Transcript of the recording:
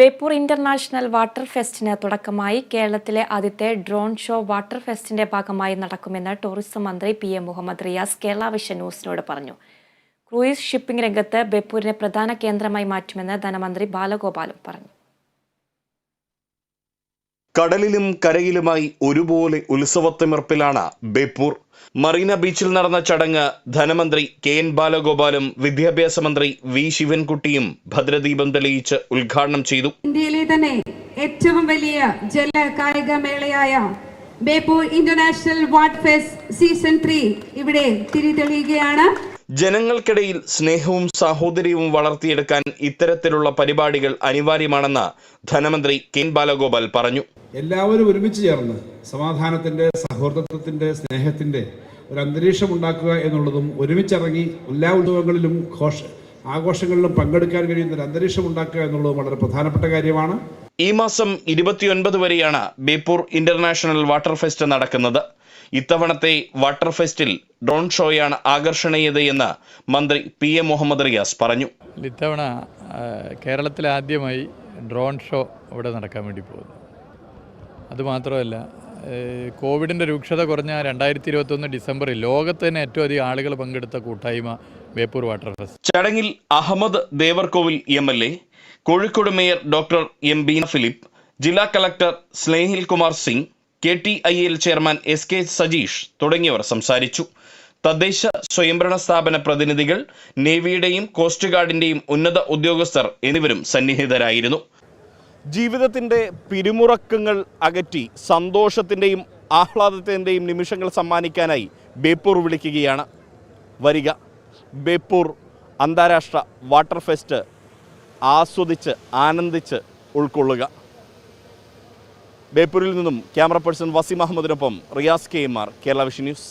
Beypore international water ഫെസ്റ്റിന് തുടക്കമായി കേരളത്തിലെ ആദ്യത്തെ ഡ്രോൺ ഷോ വാട്ടർ ഫെസ്റ്റിന്റെ ഭാഗമായി നടക്കുമെന്ന് ടൂറിസം മന്ത്രി P M Muhammad Riyas Kerala vision ന്യൂസിനോട് പറഞ്ഞു. ക്രൂയിസ് ഷിപ്പിംഗ് രംഗത്ത് ബേപ്പൂരിനെ പ്രധാന കേന്ദ്രമായി മാറ്റുമെന്ന് ധനമന്ത്രി ബാലഗോപാലും പറഞ്ഞു. കടലിലും കരയിലുമായി ഒരുപോലെ ഉത്സവത്തിമിർപ്പിലാണ് ബേപ്പൂർ. മറീന ബീച്ചിൽ നടന്ന ചടങ്ങ് ധനമന്ത്രി കെ എൻ ബാലഗോപാലും വിദ്യാഭ്യാസ മന്ത്രി വി ശിവൻകുട്ടിയും ഭദ്രദീപം തെളിയിച്ച് ഉദ്ഘാടനം ചെയ്തു. ഇന്ത്യയിലെ തന്നെ ഏറ്റവും വലിയ ജല കായിക മേളയായ Beypore international water fest season three ഇവിടെ തിരിതെളിയുകയാണ്. ജനങ്ങൾക്കിടയിൽ സ്നേഹവും സാഹോദര്യവും വളർത്തിയെടുക്കാൻ ഇത്തരത്തിലുള്ള പരിപാടികൾ അനിവാര്യമാണെന്ന് ധനമന്ത്രി കെ ബാലഗോപാൽ പറഞ്ഞു. എല്ലാവരും ഒരുമിച്ച് ചേർന്ന് സമാധാനത്തിന്റെ സഹോദരത്വത്തിന്റെ സ്നേഹത്തിന്റെ ഒരു അന്തരീക്ഷം ഉണ്ടാക്കുക എന്നുള്ളതും ഒരുമിച്ചിറങ്ങി എല്ലാ ഉത്സവങ്ങളിലും ഘോഷ ആഘോഷങ്ങളിലും പങ്കെടുക്കാൻ കഴിയുന്ന ഒരു അന്തരീക്ഷം ഉണ്ടാക്കുക എന്നുള്ളതും വളരെ പ്രധാനപ്പെട്ട കാര്യമാണ്. ഈ മാസം ഇരുപത്തിയൊൻപത് വരെയാണ് ബേപ്പൂർ ഇന്റർനാഷണൽ വാട്ടർ ഫെസ്റ്റ് നടക്കുന്നത്. ഇത്തവണത്തെ വാട്ടർ ഫെസ്റ്റിൽ ഡ്രോൺ ഷോയാണ് ആകർഷണീയതയെന്ന് മന്ത്രി പി എ മുഹമ്മദ് റിയാസ് പറഞ്ഞു. ഇത്തവണ കേരളത്തിൽ ആദ്യമായി ഡ്രോൺ ഷോ ഇവിടെ നടക്കാൻ വേണ്ടി പോകുന്നു. അതുമാത്രമല്ല കോവിഡിന്റെ രൂക്ഷത കുറഞ്ഞ രണ്ടായിരത്തി ഇരുപത്തൊന്ന് ഡിസംബറിൽ ലോകത്ത് തന്നെ ഏറ്റവും അധികം ആളുകൾ പങ്കെടുത്ത കൂട്ടായ്മ ബേപ്പൂർ വാട്ടർ ഫെസ്റ്റ്. ചടങ്ങിൽ Ahammad Devarkovil M L A Kozhikode mayor doctor M Beena Philip ജില്ലാ collector Snehil Kumar Singh K T I L chairman S K Sajeesh തുടങ്ങിയവർ സംസാരിച്ചു. തദ്ദേശ സ്വയംഭരണ സ്ഥാപന പ്രതിനിധികൾ നേവിയുടെയും കോസ്റ്റ് ഗാർഡിന്റെയും ഉന്നത ഉദ്യോഗസ്ഥർ എന്നിവരും സന്നിഹിതരായിരുന്നു. ജീവിതത്തിന്റെ പിരിമുറക്കങ്ങൾ അകറ്റി സന്തോഷത്തിന്റെയും ആഹ്ലാദത്തിന്റെയും നിമിഷങ്ങൾ സമ്മാനിക്കാനായി ബേപ്പൂർ വിളിക്കുകയാണ്. വരിക. ബേപ്പൂർ അന്താരാഷ്ട്ര വാട്ടർ ഫെസ്റ്റ് ആസ്വദിച്ച് ആനന്ദിച്ച് ഉൾക്കൊള്ളുക. ബേപ്പൂരിൽ നിന്നും camera person Waseem അഹമ്മദിനൊപ്പം Riyas K M R Kerala vision news.